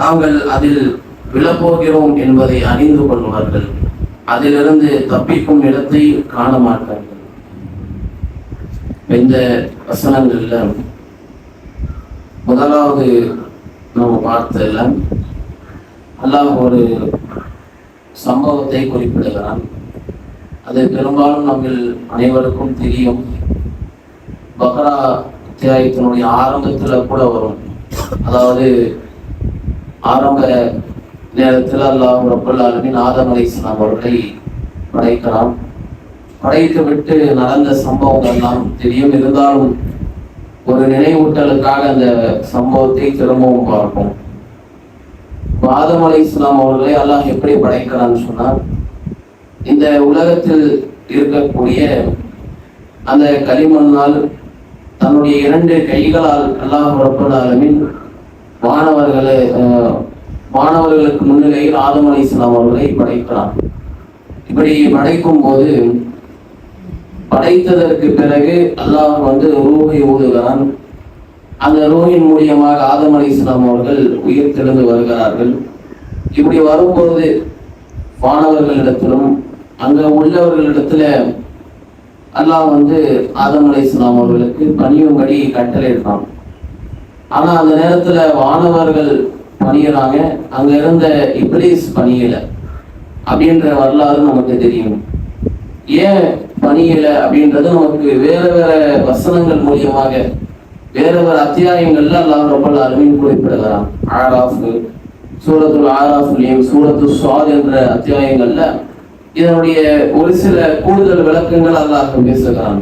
தாங்கள் அதில் விழப்போகிறோம் என்பதை அறிந்து கொள்வார்கள் அதிலிருந்து தப்பிக்கும் இடத்தை காண மாட்டார்கள். இந்த வசனங்கள்ல முதலாவது நம்ம பார்த்ததில்ல அல்லாஹ் ஒரு சம்பவத்தை குறிப்பிடுகிறான். அது பெரும்பாலும் நம்மில் அனைவருக்கும் தெரியும். பக்ரா அத்தியாயத்தினுடைய ஆரம்பத்துல கூட வரும். அதாவது ஆரம்ப நேரத்தில் அல்லாஹ் ரப்பல் ஆலமீன் ஆதம் இஸ்லாம் அவர்களை படைக்கிறான். படைத்து விட்டு நடந்த சம்பவங்கள் எல்லாம் தெரியும். இருந்தாலும் ஒரு நினைவூட்டலுக்காக அந்த சம்பவத்தை திரும்பவும் பார்ப்போம். ஆதம் அலை இஸ்லாம் அவர்களை அல்லாஹ் எப்படி படைக்கிறான்னு சொன்னால் இந்த உலகத்தில் இருக்கக்கூடிய அந்த களிமண்ணால் தன்னுடைய இரண்டு கைகளால் அல்லாஹ் ரப்பல் மாணவர்களை மாணவர்களுக்கு முன்னிலையில் ஆதம் அலைஹிஸ்ஸலாம் அவர்களை படைக்கிறான் இப்படி படைக்கும் போது படைத்ததற்கு பிறகு அல்லாஹ் வந்து ரூஹை ஊதுகிறான் அந்த ரூஹின் மூலியமாக ஆதம் அலைஹிஸ்ஸலாம் அவர்கள் உயிர் திறந்து வருகிறார்கள். இப்படி வரும்போது மாணவர்களிடத்திலும் அங்க உள்ளவர்களிடத்துல அல்லாஹ் வந்து ஆதம் அலைஹிஸ்ஸலாம் அவர்களுக்கு பணியும்படி கட்டளையிடுறான். ஆனா அந்த நேரத்துல வானவர்கள் பணியறாங்க. அங்க இருந்த இப்ளீஸ் பணியல அப்படின்ற வரலாறு நமக்கு தெரியும். ஏன் பணியல அப்படின்றது நமக்கு வேற வேற வசனங்கள் மூலியமாக வேற வேற அத்தியாயங்கள்ல அல்லாஹ் ரொம்ப அருமையும் குறிப்பிடுகிறான். ஆராஃப் சூரத்துல் ஆராஃப்லையும் சூரத்து சுவாத் என்ற அத்தியாயங்கள்ல இதனுடைய ஒரு சில கூடுதல் விளக்கங்கள் அல்லாஹ் பேசுகிறான்.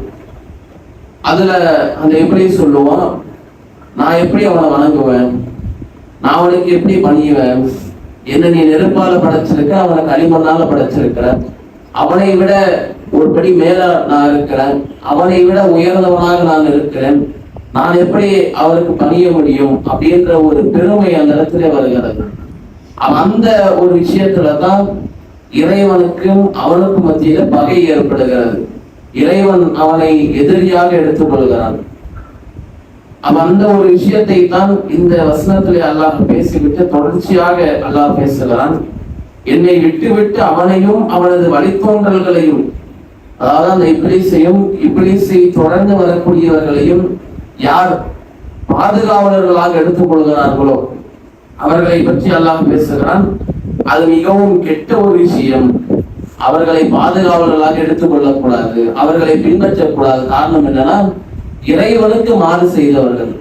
அதுல அந்த எப்படி சொல்லுவான் நான் எப்படி அவனை வணங்குவேன்? நான் அவனுக்கு எப்படி பணியுவேன்? என்ன நீ நெருப்பால படைச்சிருக்க அவனை களிமண்ணால படைச்சிருக்கிற? அவனை விட ஒரு படி மேல நான் இருக்கிறேன். அவனை விட உயர்ந்தவனாக நான் இருக்கிறேன். நான் எப்படி அவருக்கு பணிய முடியும் அப்படின்ற ஒரு பெருமை அந்த இடத்துல வருகிறது. அந்த ஒரு விஷயத்துல தான் இறைவனுக்கும் அவனுக்கும் மத்தியில பகை ஏற்படுகிறது. இறைவன் அவனை எதிரியாக எடுத்துக்கொள்கிறான். அந்த ஒரு விஷயத்தை தான் இந்த வசனத்திலே அல்லாஹ் பேசிவிட்டு தொடர்ச்சியாக அல்லாஹ் பேசுகிறான். என்னை விட்டு விட்டு அவனையும் அவனது வழித்தோன்றல்களையும் அதாவது அந்த இப்ளீஸையும் இப்ளீஸை தொடர்ந்து வரக்கூடியவர்களையும் யார் பாதுகாவலர்களாக எடுத்துக்கொள்கிறார்களோ அவர்களை பற்றி அல்லாஹ் பேசுகிறான். அது மிகவும் கெட்ட ஒரு விஷயம். அவர்களை பாதுகாவலர்களாக எடுத்துக்கொள்ளக்கூடாது அவர்களை பின்பற்றக்கூடாது. காரணம் என்னன்னா இறைவனுக்கு மாறு செய்தவர்கள்.